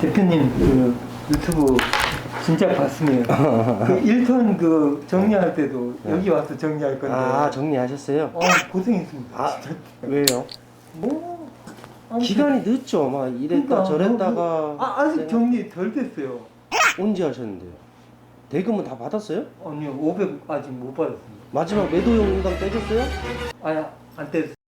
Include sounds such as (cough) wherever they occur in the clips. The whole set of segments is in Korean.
대표님 그 유튜브 진짜 봤습니다. 그 1톤 그 정리할 때도 여기 와서 정리할 건데. 아 정리하셨어요? 어, 고생했습니다. 아 진짜. 왜요? 뭐 아무튼 기간이 늦죠. 막 이랬다 그러니까 저랬다가 뭐, 아, 아직 정리 덜 됐어요. 언제 하셨는데요? 대금은 다 받았어요? 아니요, 500 아직 못 받았습니다. 마지막 매도용 인당 떼줬어요? 아야, 안 뗐어요.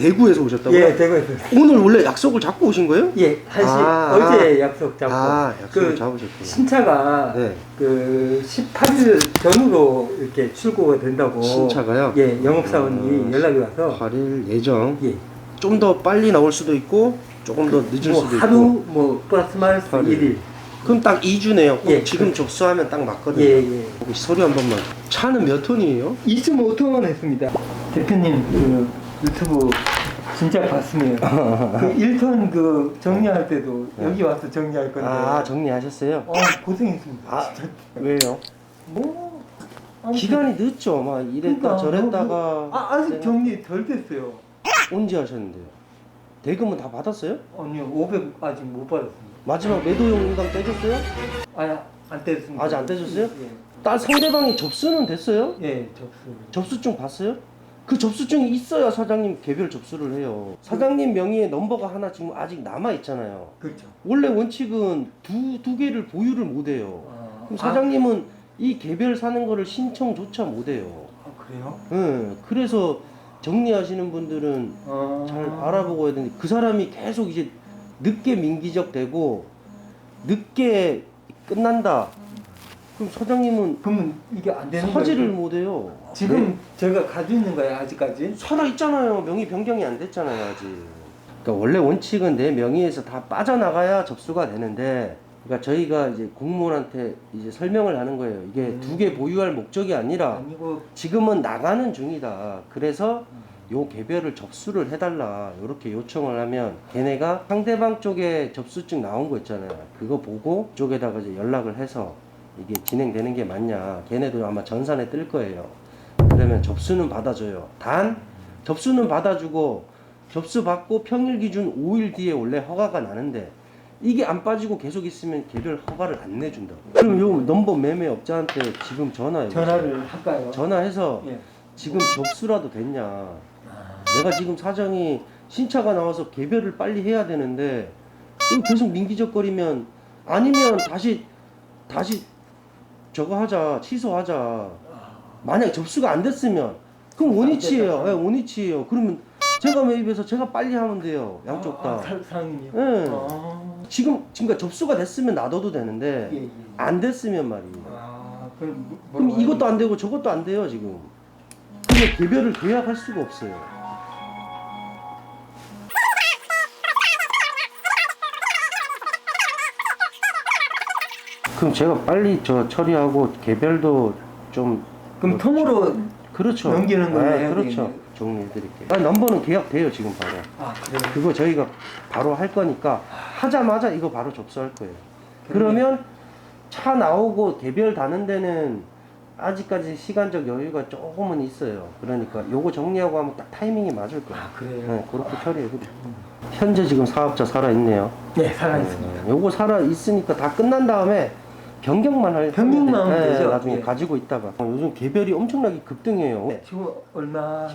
대구에서 오셨다고요? 예, 있어요. 오늘 원래 약속을 잡고 오신 거예요? 예, 한시 아, 어제 약속 잡고 아 약속을 그 잡으셨구나. 신차가 네. 그 18일 전후로 이렇게 출고가 된다고 신차가요? 예, 영업사원이 음, 연락이 와서 8일 예정. 예, 좀 더 빨리 나올 수도 있고 조금 더 늦을 뭐 수도 하루 있고. 뭐 플러스 마이너스 팔일. 1일 그럼 딱 2주네요. 예. 지금 접수하면 딱 맞거든요. 예, 예. 서류 한 번만. 차는 몇 톤이에요? 2.5톤 했습니다. 대표님 그 유튜브 진짜 봤습니다. (laughs) 그 1톤 그 정리할 때도 네. 여기 와서 정리할 건데. 아 정리하셨어요? 어, 고생했습니다. 아 진짜. 왜요? 뭐 아무튼 기간이 늦죠. 막 이랬다 그러니까 저랬다가 뭐, 아, 아직 정리 덜 됐어요. 언제 하셨는데요? 대금은 다 받았어요? 아니요, 500 아직 못 받았습니다. 마지막 매도용 인당 떼줬어요? 아야, 안 뗐습니다. 아직 안 떼줬어요? 예, 딸 상대방이 접수는 됐어요? 예, 접수. 접수증 봤어요? 그 접수증이 있어야 사장님 개별 접수를 해요. 사장님 명의의 넘버가 하나 지금 아직 남아 있잖아요. 그렇죠. 원래 원칙은 두, 두 개를 보유를 못 해요. 아, 그럼 사장님은 이 개별 사는 거를 신청조차 못 해요. 아, 그래요? 예, 그래서 정리하시는 분들은 아, 잘 알아보고 해야 되는데 그 사람이 계속 이제 늦게 민기적 되고 늦게 끝난다. 그럼 사장님은 그러면 이게 안 되는 사지를 거예요? 못 해요. 지금 네? 제가 가지고 있는 거예요, 아직까지? 살아 있잖아요. 명의 변경이 안 됐잖아요, 아직. 그러니까 원래 원칙은 내 명의에서 다 빠져나가야 접수가 되는데, 그러니까 저희가 이제 공무원한테 이제 설명을 하는 거예요. 이게 음. 두 개 보유할 목적이 아니라 아니고 지금은 나가는 중이다. 그래서 요 개별을 접수를 해달라. 이렇게 요청을 하면 걔네가 상대방 쪽에 접수증 나온 거 있잖아요. 그거 보고 쪽에다가 이제 연락을 해서 이게 진행되는 게 맞냐. 걔네도 아마 전산에 뜰 거예요. 그러면 접수는 받아줘요. 단 접수는 받아주고 접수 받고 평일 기준 5일 뒤에 원래 허가가 나는데 이게 안 빠지고 계속 있으면 개별 허가를 안 내준다고. 그럼 요 넘버 매매 업자한테 지금 전화해. 전화를 할까요? 전화해서 예. 지금 접수라도 됐냐. 아, 내가 지금 사정이 신차가 나와서 개별을 빨리 해야 되는데 이거 계속 민기적거리면 아니면 다시 다시 저거 하자 취소하자. 만약 접수가 안 됐으면 그럼 원위치예요. 예, 원위치예요. 그러면 제가 매입해서 제가 빨리 하면 돼요. 양쪽 아, 아, 다. 사- 상인이요? 예. 아, 지금 지금 접수가 됐으면 놔둬도 되는데 예, 예. 안 됐으면 말이에요. 아, 그럼 뭐- 그럼 뭐라고 이것도? 안 되고 저것도 안 돼요 지금. 그러면 개별을 계약할 수가 없어요. 그럼 제가 빨리 저 처리하고 개별도 좀 그럼 통으로 그렇죠. 넘기는 걸로 아, 그렇죠. 되겠네요. 정리해드릴게요. 아, 넘버는 계약돼요 지금 바로. 아, 그래요? 그거 저희가 바로 할 거니까 하자마자 이거 바로 접수할 거예요. 그러면 차 나오고 개별 다는 데는 아직까지 시간적 여유가 조금은 있어요. 그러니까 요거 정리하고 하면 딱 타이밍이 맞을 거예요. 아, 그래요? 네, 그렇게 처리해드릴게요. 현재 지금 사업자 살아있네요. 네, 살아 있습니다. 네, 요거 살아 있으니까 다 끝난 다음에 변경만 할 변경만 하면. 되죠. 네, 나중에 네. 가지고 있다가 어, 요즘 개별이 엄청나게 급등해요. 네, 지금 얼마?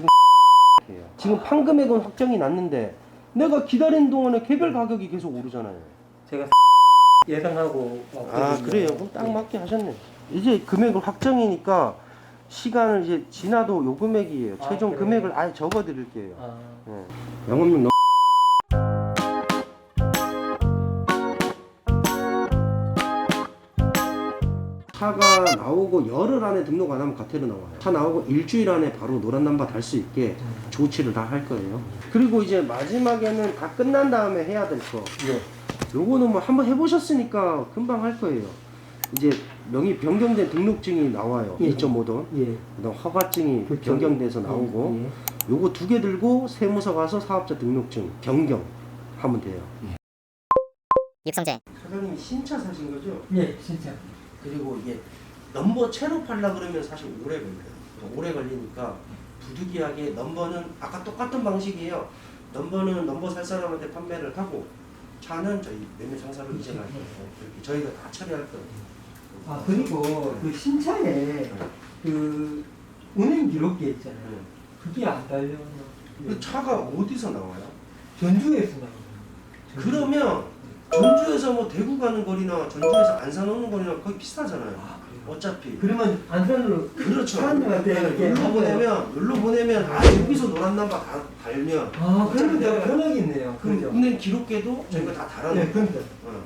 지금 판 금액은 확정이 났는데 내가 기다리는 동안에 개별 가격이 계속 오르잖아요. 제가 예상하고 아 왔거든요. 그래요? 그럼 딱 맞게 하셨네. 이제 금액을 확정이니까 시간을 이제 지나도 요 금액이에요. 아, 최종 그래요? 금액을 아예 적어드릴게요. 아, 네. 영업용 차가 나오고 열흘 안에 등록 안 하면 과태료 나와요. 차 나오고 일주일 안에 바로 노란 남바 달 수 있게 조치를 다 할 거예요. 그리고 이제 마지막에는 다 끝난 다음에 해야 될 거. 예. 요거는 뭐 한번 해보셨으니까 금방 할 거예요. 이제 명의 변경된 등록증이 나와요. 예. 2.5돈. 예. 그다음 허가증이 그렇죠. 변경돼서 나오고 예. 요거 두 개 들고 세무서 가서 사업자 등록증 변경 하면 돼요. 육성재 사장님이 신차 사신 거죠? 예, 진짜. 그리고 이게 넘버 채로 팔라 그러면 사실 오래 걸려요. 오래 걸리니까 부득이하게 넘버는 아까 똑같은 방식이에요. 넘버는 넘버 살 사람한테 판매를 하고 차는 저희 매매 상사로 이전할 거예요. 이렇게 저희가 다 처리할 거예요. 아 그리고 그 신차에 그 운행 기록기 있잖아요. 네. 그게 안 달려요. 그 차가 어디서 나와요? 전주에서 나와요. 그러면 전주에서 뭐 대구 가는 거리나 전주에서 안산 오는 거리나 거의 비슷하잖아요. 아? 어차피. 그러면 안산으로 그렇죠. 사람들한테 이렇게 눌러 하고 보내면 눌러 보내면 아 여기서 노란 남바 다 달면 아 그러면 내가 내가 편하겠네요. 그럼 그죠? 운행 기록계도 저희가 다 달아놓고 네, 그러니까. 어.